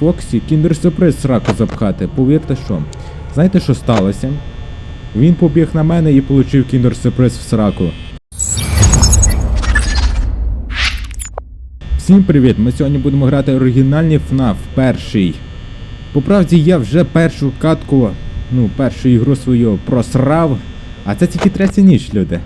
Фоксі кіндер-сюрприз сраку запхати. Повірте що. Знаєте, що сталося? Він побіг на мене і отримав кіндер-сюрприз в сраку. Всім привіт! Ми сьогодні будемо грати оригінальний FNAF перший. По правді я вже першу катку, ну, першу ігру свою просрав, а це тільки третя ніч, люди.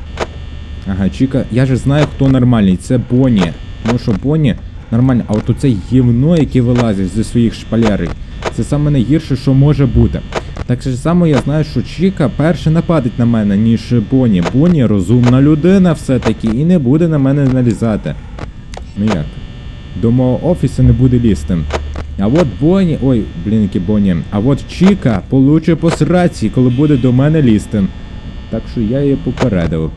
Ага, Чіка, я же знаю, хто нормальний, це Бонні. Тому що Бонні нормально, а от оце гівно, яке вилазить зі своїх шпалерей, це саме найгірше, що може бути. Так само я знаю, що Чіка перше нападить на мене, ніж Бонні. Бонні розумна людина все-таки і не буде на мене налізати. Ну як? До мого офісу не буде лізти. А от Бонні. Ой, блін, які Бонні. А от Чіка получить по сраці, коли буде до мене лізти. Так що я її попередив.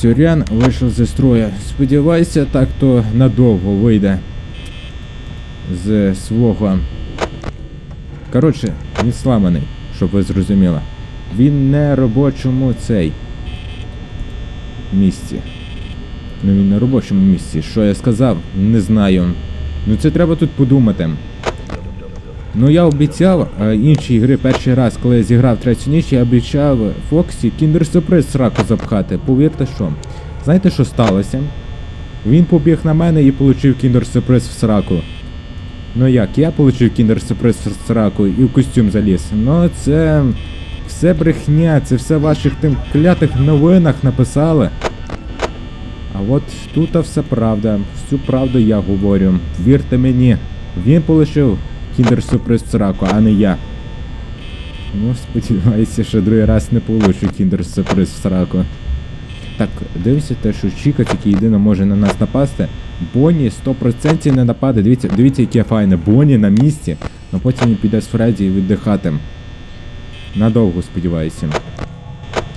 Сюрян вийшов зі строю. Сподівайся, так то надовго вийде з свого. Коротше, він сламаний, щоб ви зрозуміли. Він не робочому цей місці. Ну він на робочому місці. Що я сказав? Не знаю. Ну це треба тут подумати. Ну я обіцяв е, інші ігри перший раз, коли я зіграв третю ніч, я обіцяв Фоксі кіндер-сюрприз сраку запхати. Повірте що. Знаєте, що сталося? Він побіг на мене і отримав кіндер-сюрприз в сраку. Ну як, я отримав кіндер-сюрприз в сраку і в костюм заліз. Ну це все брехня, це все в ваших тим клятих новинах написали. А от тут все правда. Всю правду я говорю. Вірте мені, він полишив кіндер-сюрприз в сраку, а не я. Ну, сподіваюся, що другий раз не получу кіндер-сюрприз в сраку. Так, дивіться те, що Чіка тільки єдина може на нас напасти. Бонні 100% не нападе. Дивіться, дивіться, яке файне. Бонні на місці, а потім він піде з Фредді віддихати. Надовго, сподіваюся.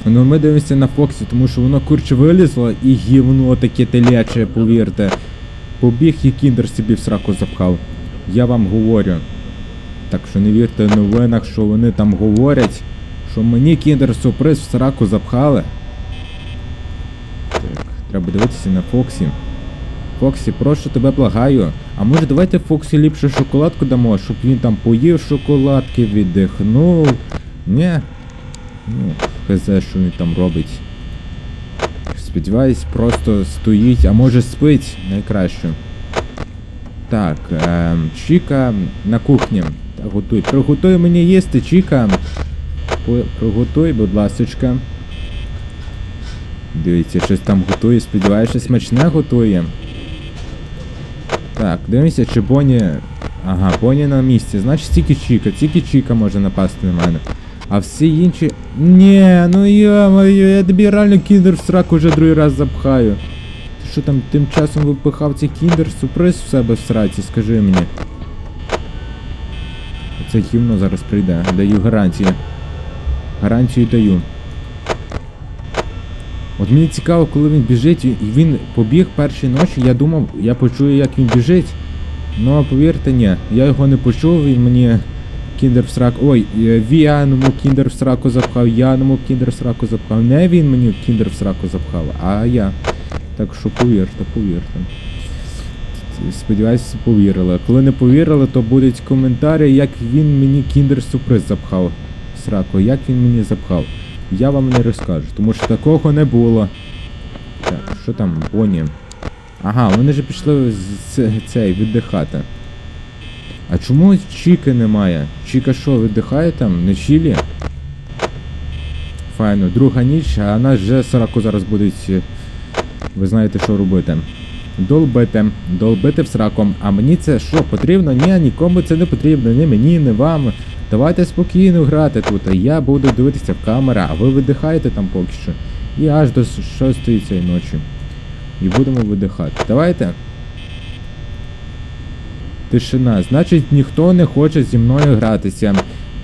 Ну ми дивимося на Фоксі, тому що воно курче вилізло і гівно таке теляче, повірте. Побіг і кіндер собі в сраку запхав. Я вам говорю. Так що не вірте в новинах, що вони там говорять, що мені кіндер сюрприз в сраку запхали. Так, треба дивитися на Фоксі. Фоксі, прошу тебе благаю. А може давайте Фоксі ліпше шоколадку дамо, щоб він там поїв шоколадки, віддихнув. Ні. Ну, хз, що він там робить. Сподіваюсь, просто стоїть, а може спить найкраще. Так, е, Чіка на кухні. Готуй. Приготуй мені їсти, Чіка. Приготуй, будь ласочка. Дивіться, щось там готує, сподіваюся, смачне готує. Так, дивимося, чи Бонні. Ага, Бонні на місці. Значить тільки Чіка, тільки Чіка може напасти на мене. А всі інші. Ні, ну я моє, я тобі реально кіндер в сраку вже другий раз запхаю. Що там тим часом випихав цей кіндер сюрприз в себе в сраці, скажи мені. Це гівно зараз прийде. Даю гарантію. Гарантію даю. От мені цікаво, коли він біжить, і він побіг першої ночі, я думав, я почую, як він біжить. Ну а повірте, ні, я його не почув, він мені кіндер в сраку. Ой, е, Віаному кіндер в сраку запхав, Яному кіндер в сраку запхав. Не він мені кіндер в сраку запхав, а я. Так що повірте, повірте. Сподіваюся, повірили. Коли не повірили, то будуть коментарі, як він мені кіндер сюрприз запхав в сраку. Як він мені запхав. Я вам не розкажу, тому що такого не було. Так, що там, Бонні? Ага, вони ж пішли цей віддихати. А чому Чіки немає? Чіка що, віддихає там? Не чілі? Файно, друга ніч, а нас вже сраку зараз будуть. Ви знаєте, що робити. Долбити, долбити в сраком. А мені це що, потрібно? Ні, нікому це не потрібно, ні мені, ні вам. Давайте спокійно грати тут. Я буду дивитися в камеру, а ви видихаєте там поки що. І аж до 6 цієї ночі. І будемо видихати. Давайте. Тишина. Значить, ніхто не хоче зі мною гратися.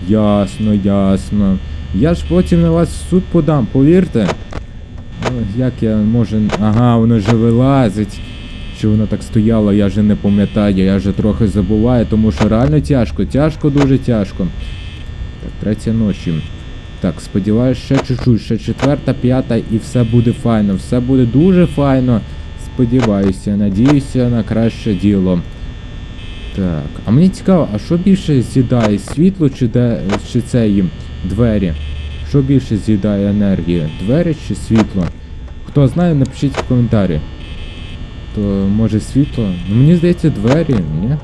Ясно, ясно. Я ж потім на вас суд подам, повірте. Як я можу. Ага, воно вже вилазить. Чи воно так стояло, я вже не пам'ятаю, я вже трохи забуваю, тому що реально тяжко, тяжко, дуже тяжко. Так, третя ночі. Так, сподіваюсь, ще чуть-чуть, ще четверта, п'ята і все буде файно. Все буде дуже файно. Сподіваюся, надіюся на краще діло. Так, а мені цікаво, а що більше з'їдає світло чи, де, чи це двері? Що більше з'їдає енергії? Двері чи світло? Хто знає, напишіть в коментарі. То може світло? Ну мені здається двері, ні?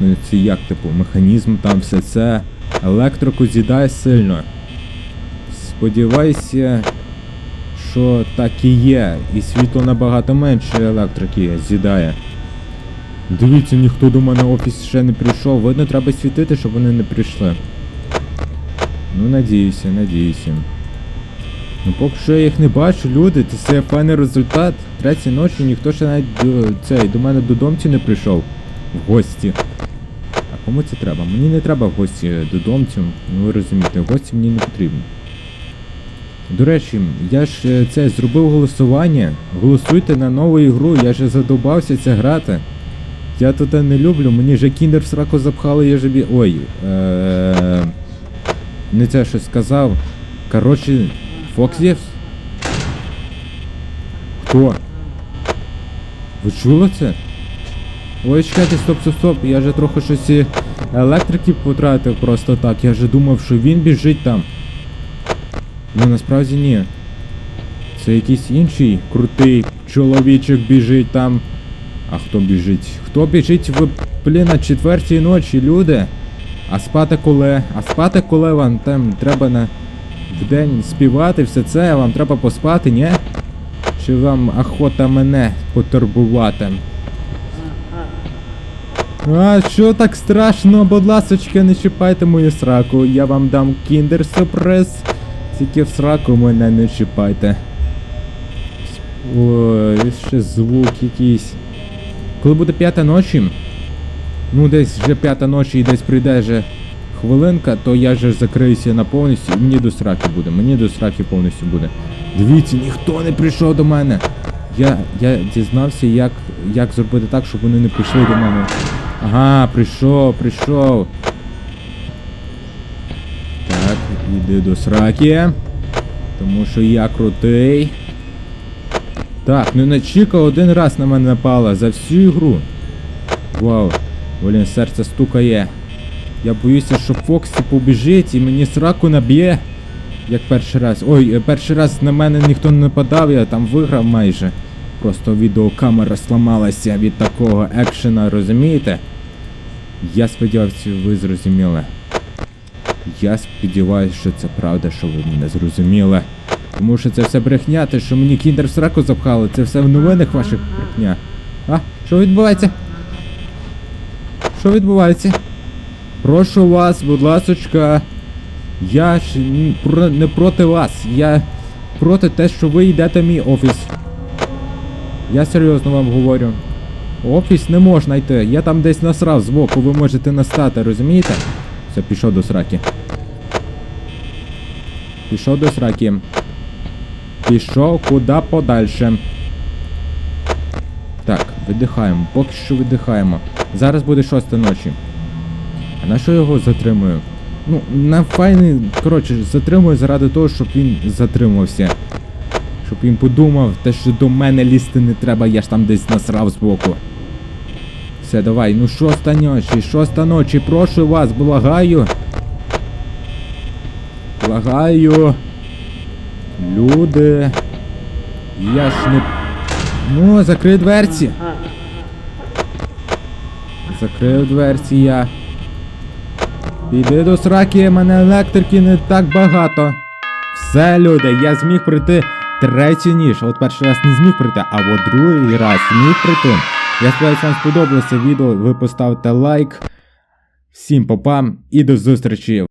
Ну це як, типу, механізм там все це. Електрику з'їдає сильно. Сподівайся, що так і є. І світло набагато менше електрики з'їдає. Дивіться, ніхто до мене в офіс ще не прийшов. Видно, треба світити, щоб вони не прийшли. Ну, надіюся, надіюся. Ну поки що я їх не бачу, люди, це файний результат. Третій ночі ніхто ще навіть до, цей, до мене додомці не прийшов. В гості. А кому це треба? Мені не треба в гості додомцю. Ну ви розумієте, в гості мені не потрібно. До речі, я ж е, це зробив голосування. Голосуйте на нову ігру, я же задовбався це грати. Я тут не люблю, мені же кіндер в сраку запхали, я же бі. Ой. Е... Не це щось сказав. Коротше, Фоксів? Хто? Ви чули це? Ой, чекайте, стоп, стоп, стоп, я же трохи щось електрики потратив просто так. Я же думав, що він біжить там. Ну насправді ні. Це якийсь інший крутий чоловічок біжить там. А хто біжить? Хто біжить в блін, на четвертій ночі, люди? А спати коли? А спати коли вам там треба на вдень співати все це, вам треба поспати, ні? Чи вам охота мене потурбувати? А що так страшно, будь ласочка, не чіпайте мою сраку. Я вам дам кіндер сюрприз. Тільки в сраку мене не чіпайте. Ой, ще звук якийсь. Коли буде п'ята ночі, ну десь вже п'ята ночі і десь прийде вже хвилинка, то я же закриюся на повністю і мені до сраки буде. Мені до сраки повністю буде. Дивіться, ніхто не прийшов до мене. Я я дізнався, як як зробити так, щоб вони не прийшли до мене. Ага, прийшов, прийшов. Так, іди до сраки. Тому що я крутий. Так, ну не Чіка один раз на мене напала за всю ігру. Вау, блін, серце стукає. Я боюся, що Фоксі побіжить і мені сраку наб'є. Як перший раз. Ой, е, перший раз на мене ніхто не нападав, я там виграв майже. Просто відеокамера сламалася від такого екшена, розумієте? Я сподівався, ви зрозуміли. Я сподіваюся, що це правда, що ви мене зрозуміли. Тому що це все брехня, те, що мені кіндер в сраку запхали, це все в новинах ваших брехня. А, що відбувається? Що відбувається? Прошу вас, будь ласочка. Я ж не проти вас. Я проти те, що ви йдете в мій офіс. Я серйозно вам говорю. Офіс не можна йти. Я там десь насрав збоку, ви можете настати, розумієте? Все, пішов до сраки. Пішов до сраки. Пішов куди подальше. Видихаємо, поки що видихаємо. Зараз буде шоста ночі. А на що його затримую? Ну, на файний. Коротше, затримую заради того, щоб він затримався. Щоб він подумав, те, що до мене лізти не треба, я ж там десь насрав збоку. Все, давай, ну шоста ночі, шоста ночі, прошу вас, благаю. Благаю. Люди. Я ж не. Ну, закрий дверці. Закрив дверці я. Піди до сраки, мене електрики не так багато. Все, люди, я зміг прийти третій ніж. От перший раз не зміг прийти, а от другий раз зміг прийти. Я сподіваюся, вам сподобалося відео. Ви поставте лайк. Всім попам і до зустрічі!